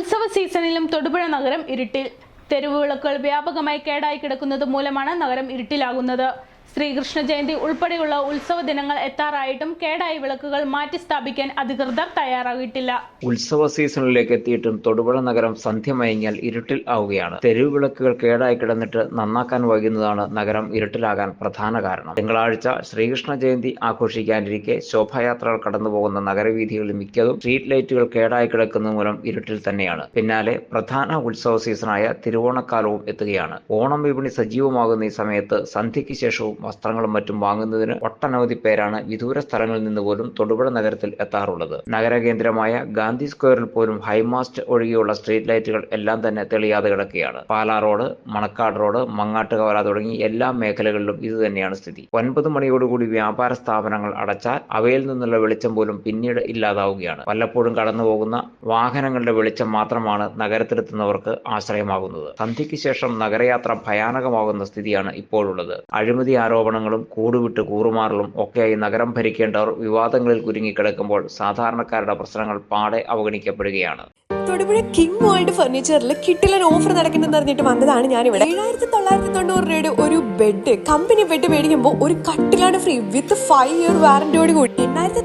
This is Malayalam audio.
ഉത്സവ സീസണിലും തൊടുപുഴ നഗരം ഇരുട്ടിൽ. തെരുവുവിളക്കുകൾ വ്യാപകമായി കേടായി കിടക്കുന്നത് മൂലമാണ് നഗരം ഇരുട്ടിലാകുന്നത്. ശ്രീകൃഷ്ണ ജയന്തി ഉൾപ്പെടെയുള്ള ഉത്സവ ദിനങ്ങൾ എത്താറായിട്ടും കേടായ വിളക്കുകൾ മാറ്റി സ്ഥാപിക്കാൻ അധികൃതർ തയ്യാറായിട്ടില്ല. ഉത്സവ സീസണിലേക്ക് എത്തിയിട്ടും തൊടുപുഴ നഗരം സന്ധ്യ മയങ്ങിയാൽ ഇരുട്ടിൽ ആവുകയാണ്. തെരുവ് വിളക്കുകൾ കേടായി കിടന്നിട്ട് നന്നാക്കാൻ വൈകുന്നതാണ് നഗരം ഇരുട്ടിലാകാൻ പ്രധാന കാരണം. തിങ്കളാഴ്ച ശ്രീകൃഷ്ണ ജയന്തി ആഘോഷിക്കാനിരിക്കെ ശോഭായാത്രകൾ കടന്നുപോകുന്ന നഗരവീഥികളിൽ മിക്കതും സ്ട്രീറ്റ് ലൈറ്റുകൾ കേടായി കിടക്കുന്ന മൂലം ഇരുട്ടിൽ തന്നെയാണ്. പിന്നാലെ പ്രധാന ഉത്സവ സീസണായ തിരുവോണക്കാലവും എത്തുകയാണ്. ഓണം വിപണി സജീവമാകുന്ന ഈ സമയത്ത് സന്ധ്യയ്ക്ക് ശേഷവും വസ്ത്രങ്ങളും മറ്റും വാങ്ങുന്നതിന് ഒട്ടനവധി പേരാണ് വിദൂര സ്ഥലങ്ങളിൽ നിന്ന് പോലും തൊടുപുഴ നഗരത്തിൽ എത്താറുള്ളത്. നഗരകേന്ദ്രമായ ഗാന്ധി സ്ക്വയറിൽ പോലും ഹൈമാസ്റ്റ് ഒഴികെയുള്ള സ്ട്രീറ്റ് ലൈറ്റുകൾ എല്ലാം തന്നെ തെളിയാതെ കിടക്കുകയാണ്. പാലാ റോഡ് മണക്കാട് റോഡ് മങ്ങാട്ടുകവല തുടങ്ങി എല്ലാ മേഖലകളിലും ഇത് തന്നെയാണ് സ്ഥിതി. ഒൻപത് മണിയോടുകൂടി വ്യാപാര സ്ഥാപനങ്ങൾ അടച്ചാൽ അവയിൽ നിന്നുള്ള വെളിച്ചം പോലും പിന്നീട് ഇല്ലാതാവുകയാണ്. വല്ലപ്പോഴും കടന്നു പോകുന്ന വാഹനങ്ങളുടെ വെളിച്ചം മാത്രമാണ് നഗരത്തിലെത്തുന്നവർക്ക് ആശ്രയമാകുന്നത്. സന്ധ്യയ്ക്ക് ശേഷം നഗരയാത്ര ഭയാനകമാകുന്ന സ്ഥിതിയാണ് ഇപ്പോഴുള്ളത്. അഴിമതി ആരോപണങ്ങളും കൂടുവിട്ട് കൂറുമാറലും ഒക്കെയായി നഗരം ഭരിക്കേണ്ടവർ വിവാദങ്ങളിൽ കുരുങ്ങിക്കിടക്കുമ്പോൾ സാധാരണക്കാരുടെ പ്രശ്നങ്ങൾ പാടെ അവഗണിക്കപ്പെടുകയാണ്. തൊടുപുഴ കിങ് വേൾഡ് ഫർണിച്ചറിൽ കിട്ടിലൻ ഓഫർ നടക്കുന്നെന്ന് അറിഞ്ഞിട്ട് വന്നതാണ് ഞാനിവിടെ. ഏഴായിരത്തി തൊള്ളായിരത്തി തൊണ്ണൂറ് രൂപയുടെ ഒരു ബെഡ് കമ്പനി ബെഡ് മേടിക്കുമ്പോൾ ഒരു കട്ടിലാണ് ഫ്രീ വിത്ത് ഫൈവ് ഇയർ വാറന്റിയോട് കൂടി. എണ്ണായിരത്തി